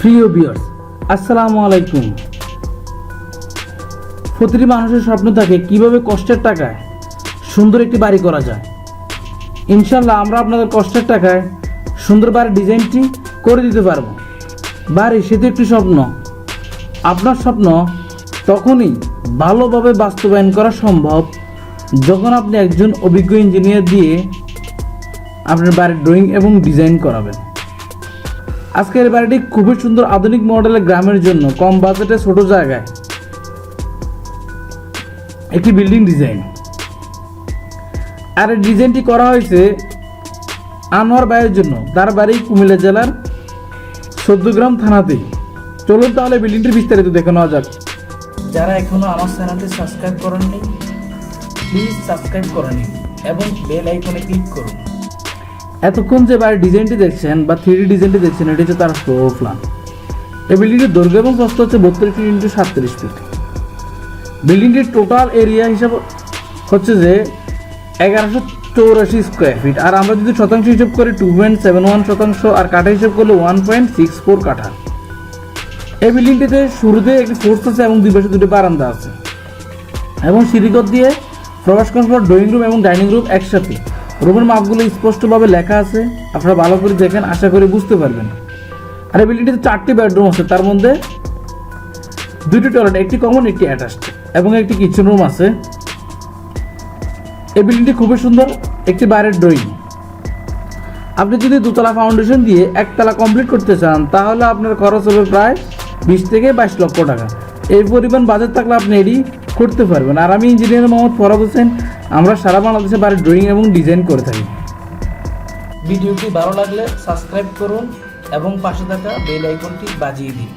প্রিয় বিয়ার্স আসসালামু আলাইকুম। প্রতিটি মানুষের স্বপ্ন থাকে কীভাবে কষ্টের টাকায় সুন্দর একটি বাড়ি করা যায়। ইনশাল্লাহ আমরা আপনাদের কষ্টের টাকায় সুন্দর বাড়ির ডিজাইনটি করে দিতে পারব। বাড়ি সে তো একটি স্বপ্ন। আপনার স্বপ্ন তখনই ভালোভাবে বাস্তবায়ন করা সম্ভব যখন আপনি একজন অভিজ্ঞ ইঞ্জিনিয়ার দিয়ে আপনার বাড়ির ড্রয়িং এবং ডিজাইন করাবেন। আজকের বাড়িটি খুবই সুন্দর আধুনিক মডেলের গ্রামের জন্য, কম বাজেটে ছোট জায়গায়। একটি বিল্ডিং ডিজাইন। আর ডিজাইনটি করা হয়েছে আনোয়ার ভাইয়ের জন্য। তার বাড়ি কুমিল্লা জেলার গ্রাম থানাতে। চলুন তাহলে বিল্ডিংটির বিস্তারিত দেখে নেওয়া যাক। যারা এখনও আমার চ্যানেলটি সাবস্ক্রাইব করেননি প্লিজ সাবস্ক্রাইব করে নিন এবং বেল আইকনে ক্লিক করুন। এতক্ষণ যে বাড়ির ডিজাইনটি দেখছেন বা থ্রি ডিজাইনটি দেখছেন, এটি হচ্ছে তার ফ্লোর প্ল্যান এই বিল্ডিংটির দৈর্ঘ্য এবং প্রস্থ হচ্ছে বত্রিশ ফিট ইন্টু সাতত্রিশ ফিট বিল্ডিংটির টোটাল এরিয়া হিসাব হচ্ছে যে এগারোশো চৌরাশি স্কোয়ার ফিট আর আমরা যদি শতাংশ হিসাব করি টু পয়েন্ট সেভেন ওয়ান শতাংশ, আর কাঠা হিসাব করলে ওয়ান পয়েন্ট সিক্স ফোর কাঠা। এই বিল্ডিংটিতে শুরুতে একটি ফোর্স আছে এবং দুই পাশে দুটি বারান্দা আছে। এবং সিঁড়িঘর দিয়ে প্রবেশ করার ড্রয়িং রুম এবং ডাইনিং রুম একসাথে। রুমের মাপগুলো স্পষ্টভাবে লেখা আছে। আপনারা ভালো করে দেখেন, আশা করি বুঝতে পারবেন। আর এই বিল্ডিংটিতে চারটি বেডরুম আছে। তার মধ্যে দুটি টয়লেট একটি কমন একটি অ্যাটাচড এবং একটি কিচেন রুম আছে। এই বিল্ডিংটি খুবই সুন্দর, একটি বাইরের ড্রয়িং আপনি যদি দুতলা ফাউন্ডেশন দিয়ে একতলা কমপ্লিট করতে চান, তাহলে আপনার খরচ হবে প্রায় বিশ থেকে বাইশ লক্ষ টাকা। এই পরিমাণ বাজেট থাকলে আপনি এটি করতে পারবেন। আর আমি ইঞ্জিনিয়ার মোহাম্মদ ফরাদ হোসেন, আমরা সারা বাংলাদেশে বাড়ির ড্রয়িং এবং ডিজাইন করে থাকি। ভিডিওটি ভালো লাগলে সাবস্ক্রাইব করুন এবং পাশে থাকা বেল আইকনটি বাজিয়ে দিন।